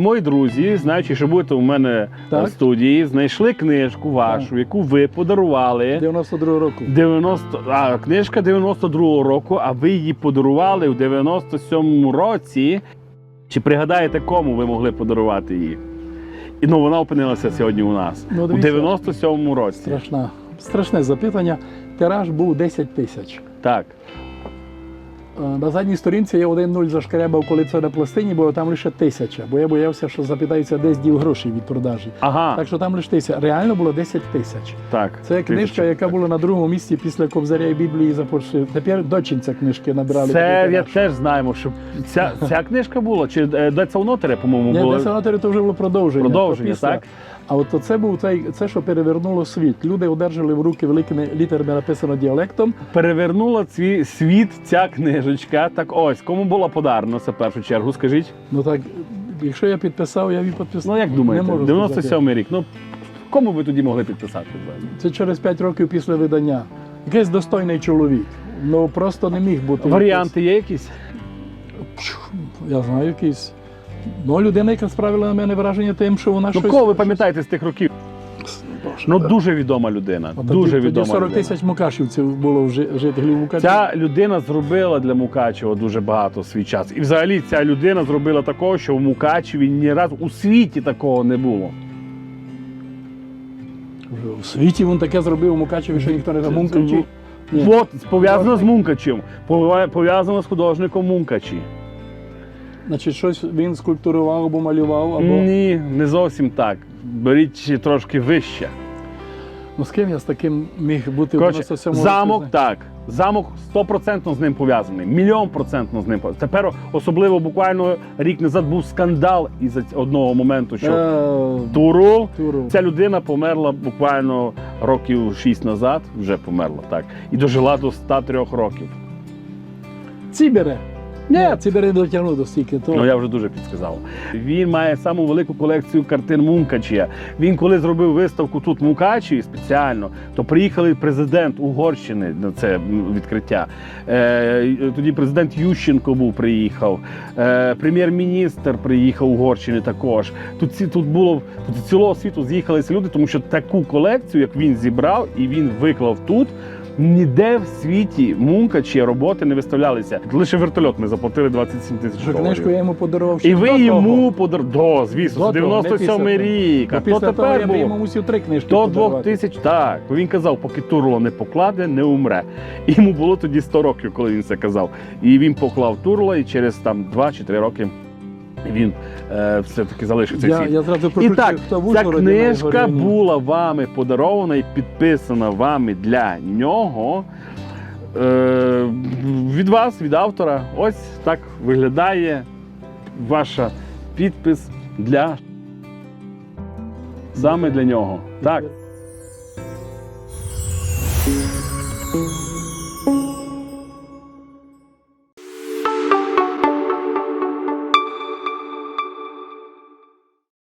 Мої друзі, знаючи, що будете у мене Так. в студії, знайшли книжку вашу, яку ви подарували. 92 року. 90, а, книжка 92-го року, а ви її подарували в 97-му році. Чи пригадаєте, кому ви могли подарувати її? І ну, вона опинилася сьогодні у нас. Ну, у дивіться. 97-му році. Страшна. Страшне запитання. Тираж був 10 тисяч. Так. Е, На задній сторінці я 1-0 зашкрябав, коли це на пластині, бо там лише тисяча. Бо я боявся, що запитаються, десь діл грошей від продажі. Ага, Так що там лише тисяча. Реально було 10 тисяч. так. Це книжка, яка була на другому місці після Кобзаря і Біблії за Польщею. Тепер дочинця книжки набирали. Це я теж знаємо, що ця, ця книжка була, чи е, де це внутрі, по-моєму, Ні, було. десь на то вже було продовження. Продовження, після. так? А от це був цей, це, що перевернуло світ. Люди одержали в руки великими літерами написано діалектом. Перевернула світ ця книжечка. Так ось, кому була подарена це в першу чергу, скажіть? Ну так, якщо я підписав, я її підписав. Ну як думаєте, Не можу сказати. 97 рік. Ну кому ви тоді могли підписати? Це через 5 років після видання. Якийсь достойний чоловік. Ну просто не міг бути. Варіанти є якісь? Я знаю, якийсь. Ну, людина, яка справила на мене враження тим, що вона Ну щось. кого ви пам'ятаєте з тих років? Ну дуже відома людина. От Дуже тоді, відома. Тоді 40 людина. тисяч мукашівців було в жи- жителів Мукачева. Ця людина зробила для Мукачева дуже багато в свій час. І взагалі ця людина зробила такого, що в Мукачеві ні разу у світі такого не було. У світі він таке зробив у Мукачеві, що ніхто не знає. Мункачі. Ні. От, пов'язано з Мункачем, пов'язано з художником Мункачі. Значить, щось він скульптурував або малював, або. Ні, не зовсім так. Беріть трошки вище. Ну з ким я з таким міг бути в Коротше, 97 замок році? так. Замок 100% з ним пов'язаний. Мільйон процентно з ним пов'язаний. Тепер особливо буквально рік назад був скандал із одного моменту, що Е, Турул. Туру. Ця людина померла буквально років 6 назад, вже померла так, і дожила до 103 років. Цібере. Ні. Цібере не дотягнув до стільки. То... Ну я вже дуже підсказав. Він має саму велику колекцію картин Мункачія. Він коли зробив виставку тут в Мукачеві спеціально, то приїхали президент Угорщини на це відкриття. Е, тоді президент Ющенко був приїхав, е, прем'єр-міністр приїхав Угорщини також. Тут тут було тут цілого світу з'їхалися люди, тому що таку колекцію, як він зібрав і він виклав тут. Ніде в світі Мункачі роботи не виставлялися. Лише вертольот ми заплатили 27 тисяч доларів. книжку я йому подарував ще І ви до йому того. подар... До, звісно, До того, не 97 після того. рік. А то після того тепер я б йому було. мусив три книжки До подарувати. 2000, так. Він казав, поки Турло не покладе, не умре. І йому було тоді 100 років, коли він це казав. І він поклав Турла, і через там 2 чи 3 роки він е, все-таки залишив цей Я, світ. я зразу І так, хто в ця Ужгороді на книжка була вами подарована і підписана вами для нього. Е, від вас, від автора. Ось так виглядає ваша підпис для саме для нього. Так.